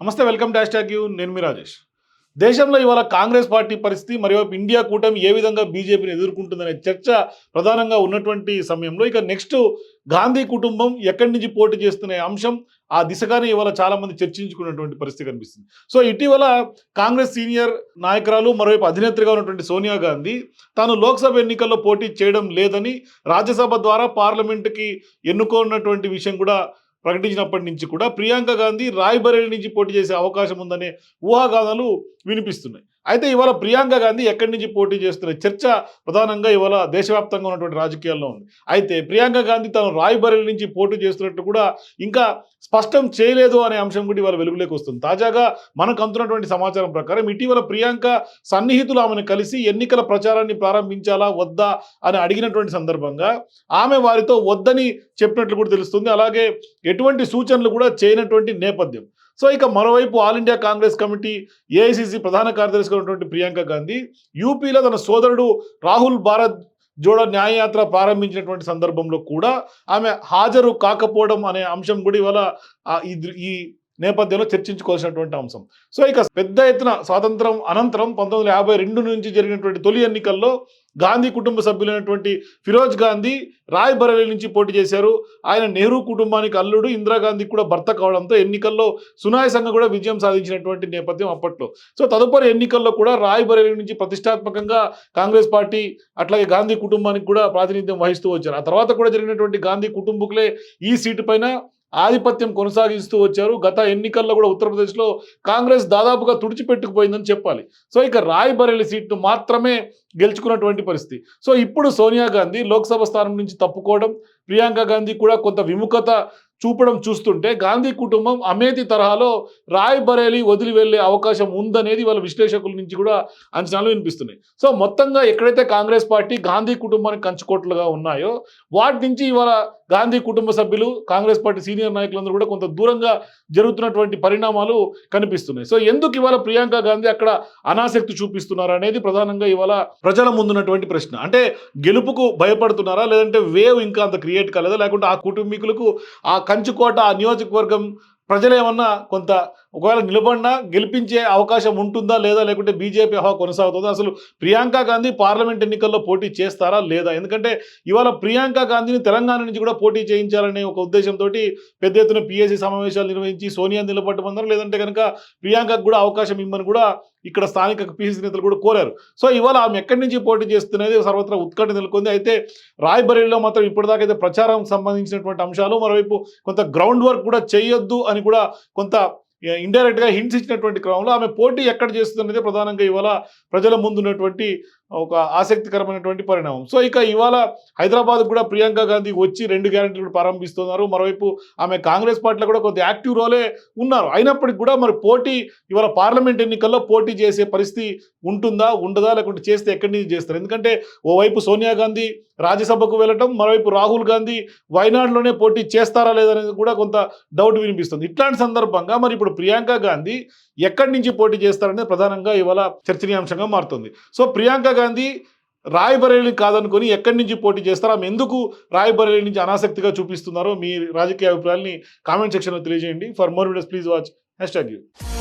నమస్తే welcome dash tag you. నేను మీ రాజేష్. దేశంలో ఇవాళ కాంగ్రెస్ పార్టీ పరిస్థితి మరోవైపు ఇండియా కూటమి ఏ విధంగా బీజేపీని ఎదుర్కొంటుందనే చర్చ ప్రధానంగా ఉన్నటువంటి సమయంలో ఇక నెక్స్ట్ గాంధీ కుటుంబం ఎక్కడి నుంచి పోటీ చేస్తున్న అంశం ఆ దిశగానే ఇవాళ చాలా మంది చర్చించుకున్నటువంటి పరిస్థితి కనిపిస్తుంది. సో ఇటీవల కాంగ్రెస్ సీనియర్ నాయకురాలు మరోవైపు అధినేత్రిగా ఉన్నటువంటి సోనియా గాంధీ తాను లోక్సభ ఎన్నికల్లో పోటీ చేయడం లేదని రాజ్యసభ ద్వారా పార్లమెంటుకి ఎన్నుకోన్నటువంటి విషయం కూడా ప్రకటించినప్పటి నుంచి కూడా ప్రియాంక గాంధీ రాయ్బరేలీ నుంచి పోటీ చేసే అవకాశం ఉందనే ఊహాగానాలు వినిపిస్తున్నాయి. అయితే ఇవాళ ప్రియాంక గాంధీ ఎక్కడి నుంచి పోటీ చేస్తున్న చర్చ ప్రధానంగా ఇవాళ దేశవ్యాప్తంగా ఉన్నటువంటి రాజకీయాల్లో ఉంది. అయితే ప్రియాంక గాంధీ తాను రాయ్బరేలీ నుంచి పోటీ చేస్తున్నట్టు కూడా ఇంకా స్పష్టం చేయలేదు అనే అంశం కూడా ఇవాళ వెలుగులోకి వస్తుంది. తాజాగా మనకు అందుతున్నటువంటి సమాచారం ప్రకారం ఇటీవల ప్రియాంక సన్నిహితులు ఆమెను కలిసి ఎన్నికల ప్రచారాన్ని ప్రారంభించాలా వద్దా అని అడిగినటువంటి సందర్భంగా ఆమె వారితో వద్దని చెప్పినట్లు కూడా తెలుస్తుంది. అలాగే ఎటువంటి సూచనలు కూడా చేయనటువంటి నేపథ్యం. సో ఇక మరోవైపు All India Congress Committee AICC ప్రధాన కార్యదర్శిగా ఉన్నటువంటి ప్రియాంక గాంధీ యూపీలో తన సోదరుడు రాహుల్ భారత్ జోడో న్యాయయాత్ర ప్రారంభించినటువంటి సందర్భంలో కూడా ఆమె హాజరు కాకపోవడం అనే అంశం కూడా ఇవాళ ఈ దృ- ఈ నేపథ్యంలో చర్చించుకోవాల్సినటువంటి అంశం. సో ఇక పెద్ద ఎత్తున స్వాతంత్రం అనంతరం పంతొమ్మిది యాభై రెండు నుంచి జరిగినటువంటి తొలి ఎన్నికల్లో గాంధీ కుటుంబ సభ్యులైనటువంటి ఫిరోజ్ గాంధీ రాయ్ బరేలీ నుంచి పోటీ చేశారు. ఆయన నెహ్రూ కుటుంబానికి అల్లుడు ఇందిరాగాంధీ కూడా భర్త కావడంతో ఎన్నికల్లో సునాయసంగా కూడా విజయం సాధించినటువంటి నేపథ్యం అప్పట్లో. సో తదుపరి ఎన్నికల్లో కూడా రాయ్ బరేలీ నుంచి ప్రతిష్టాత్మకంగా కాంగ్రెస్ పార్టీ అట్లాగే గాంధీ కుటుంబానికి కూడా ప్రాతినిధ్యం వహిస్తూ వచ్చారు. ఆ తర్వాత కూడా జరిగినటువంటి గాంధీ కుటుంబకులే ఈ సీటు పైన ఆధిపత్యం కొనసాగిస్తూ వచ్చారు. గత ఎన్నికల్లో కూడా ఉత్తరప్రదేశ్లో కాంగ్రెస్ దాదాపుగా తుడిచిపెట్టుకుపోయిందని చెప్పాలి. సో ఇక రాయ్బరేలి సీట్ను మాత్రమే గెలుచుకున్నటువంటి పరిస్థితి. సో ఇప్పుడు సోనియా గాంధీ లోక్సభ స్థానం నుంచి తప్పుకోవడం ప్రియాంక గాంధీ కూడా కొంత విముఖత చూపడం చూస్తుంటే గాంధీ కుటుంబం అమేతి తరహాలో రాయ్ బరేలీ వదిలి వెళ్ళే అవకాశం ఉందనేది వాళ్ళ విశ్లేషకుల నుంచి కూడా అంచనాలు వినిపిస్తున్నాయి. సో మొత్తంగా ఎక్కడైతే కాంగ్రెస్ పార్టీ గాంధీ కుటుంబానికి కంచుకోట్లుగా ఉన్నాయో వాటి నుంచి ఇవాళ గాంధీ కుటుంబ సభ్యులు కాంగ్రెస్ పార్టీ సీనియర్ నాయకులందరూ కూడా కొంత దూరంగా జరుగుతున్నటువంటి పరిణామాలు కనిపిస్తున్నాయి. సో ఎందుకు ఇవాళ ప్రియాంక గాంధీ అక్కడ అనాసక్తి చూపిస్తున్నారు అనేది ప్రధానంగా ఇవాళ ప్రజల ముందున్నటువంటి ప్రశ్న. అంటే గెలుపుకు భయపడుతున్నారా లేదంటే వేవ్ ఇంకా అంత క్రియేట్ కాలేదా లేకుంటే ఆ కుటుంబీకులకు ఆ కంచుకోట ఆ నియోజకవర్గం ప్రజలేమన్నా కొంత ఒకవేళ నిలబడినా గెలిపించే అవకాశం ఉంటుందా లేదా లేకుంటే బీజేపీ హవా కొనసాగుతుందా? అసలు ప్రియాంక గాంధీ పార్లమెంట్ ఎన్నికల్లో పోటీ చేస్తారా లేదా? ఎందుకంటే ఇవాళ ప్రియాంక గాంధీని తెలంగాణ నుంచి కూడా పోటీ చేయించాలనే ఒక ఉద్దేశంతో పెద్ద ఎత్తున పిఎస్సీ సమావేశాలు నిర్వహించి సోనియా నిలబడమన్నారు లేదంటే కనుక ప్రియాంకకు కూడా అవకాశం ఇమ్మని కూడా ఇక్కడ స్థానిక పిసిసి నేతలు కూడా కోరారు. సో ఇవాళ ఆమె ఎక్కడి నుంచి పోటీ చేస్తున్నది సర్వత్రా ఉత్కంఠ నెలకొంది. అయితే రాయ్బరేలీలో మాత్రం ఇప్పటిదాకా అయితే ప్రచారం సంబంధించినటువంటి అంశాలు మరోవైపు కొంత గ్రౌండ్ వర్క్ కూడా చేయొద్దు అని కూడా కొంత ఇండైరెక్ట్గా హింసించినటువంటి హింట్స్ ఇచ్చినటువంటి క్రమంలో ఆమె పోటీ ఎక్కడ చేస్తున్నదే ప్రధానంగా ఇవాళ ప్రజల ముందు ఉన్నటువంటి ఒక ఆసక్తికరమైనటువంటి పరిణామం. సో ఇక ఇవాళ హైదరాబాద్ కూడా ప్రియాంక గాంధీ వచ్చి రెండు గ్యారెంటీలు ప్రారంభిస్తున్నారు. మరోవైపు ఆమె కాంగ్రెస్ పార్టీలో కూడా కొంత యాక్టివ్ రోలే ఉన్నారు. అయినప్పటికీ కూడా మరి పోటీ ఇవాళ పార్లమెంట్ ఎన్నికల్లో పోటీ చేసే పరిస్థితి ఉంటుందా ఉండదా లేకుంటే చేస్తే ఎక్కడి నుంచి చేస్తారు? ఎందుకంటే ఓవైపు సోనియా గాంధీ రాజ్యసభకు వెళ్ళటం మరోవైపు రాహుల్ గాంధీ వయనాడులోనే పోటీ చేస్తారా లేదనేది కూడా కొంత డౌట్ వినిపిస్తుంది. ఇట్లాంటి సందర్భంగా మరి ఇప్పుడు ప్రియాంక గాంధీ ఎక్కడి నుంచి పోటీ చేస్తారనేది ప్రధానంగా ఇవాళ చర్చనీయాంశంగా మారుతుంది. సో ప్రియాంక గాంధీ రాయబరేలీ కాదనుకొని ఎక్కడి నుంచి పోటీ చేస్తారు ఆమె ఎందుకు రాయబరేలీ నుంచి అనాసక్తిగా చూపిస్తున్నారో మీ రాజకీయ అభిప్రాయాల్ని కామెంట్ సెక్షన్లో తెలియజేయండి. For more videos please watch hashtag you